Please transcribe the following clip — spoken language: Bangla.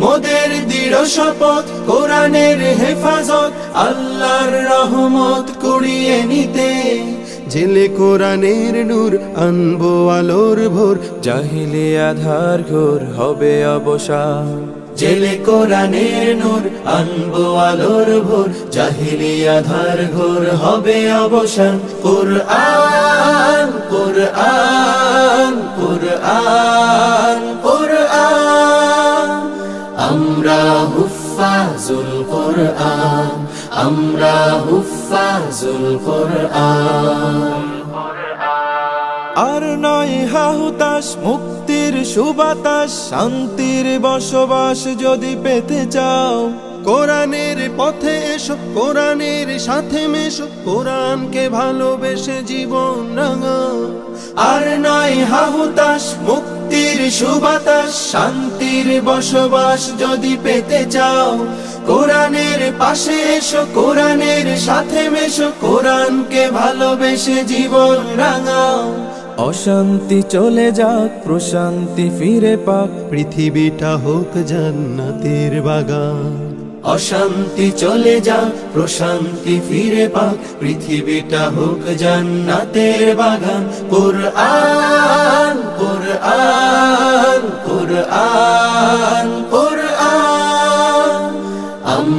মোদের দৃঢ় শপথ, কোরআনের হেফাজত, আল্লাহর রহমত কুড়িয়ে নিতে। জেলে কোরআনের নূর আনব আলোর ভোর, জাহিলে আধার ঘোর হবে অবসান। জেলে কোরআনের নূর আনব আলোর ভোর, জাহিলি আধার ঘোর হবে অবসান। কোরআন কোরআন কোরআন। আর নয় হাহুতাস মুক্তির সুবাতাস শান্তির বসবাস যদি পেতে চাও, কোরআনের পথে এসো, কোরআনের সাথে মেশো, কোরআনকে ভালোবেসে জীবন রাঙাও। আর নয় হাহুতাস মুক্তির সুবাতাস শান্তির বসবাস যদি পেতে চাও কোরআনের পাশে এসো কোরআনের সাথে মেশো কোরআনকে ভালোবেসে জীবন রাঙাও। অশান্তি চলে যাক প্রশান্তি ফিরে পাক পৃথিবীটা হোক জান্নাতের বাগান। অশান্তি চলে যাক প্রশান্তি ফিরে পাক পৃথিবীটা হোক জান্নাতের বাগান। কোরআন কোরআন